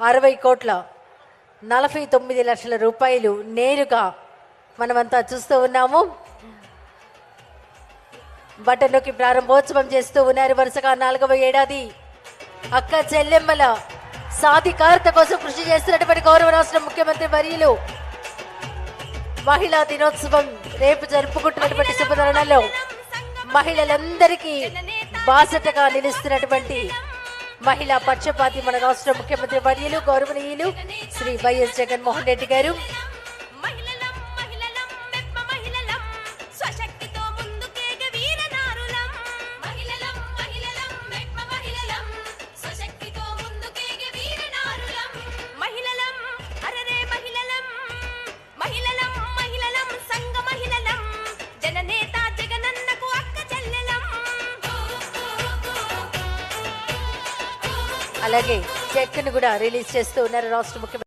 అరవై కోట్ల నలభై తొమ్మిది లక్షల రూపాయలు నేరుగా మనమంతా చూస్తూ ఉన్నాము. బటన్లోకి ప్రారంభోత్సవం చేస్తూ ఉన్నారు వరుసగా నాలుగవ ఏడాది. అక్క చెల్లెమ్మల సాధికారత కోసం కృషి చేస్తున్నటువంటి గౌరవ రాష్ట్ర ముఖ్యమంత్రి వర్యులు. మహిళా దినోత్సవం రేపు జరుపుకుంటున్నటువంటి శుభతరుణంలో మహిళలందరికీ బాసటగా నిలుస్తున్నటువంటి మహిళా పక్షపాతి మన రాష్ట్ర ముఖ్యమంత్రి వర్యులు గౌరవనీయులు శ్రీ వైఎస్ జగన్మోహన్ రెడ్డి గారు. అలాగే చెక్ను కూడా రిలీజ్ చేస్తూ ఉన్నారు రాష్ట్ర ముఖ్యమంత్రి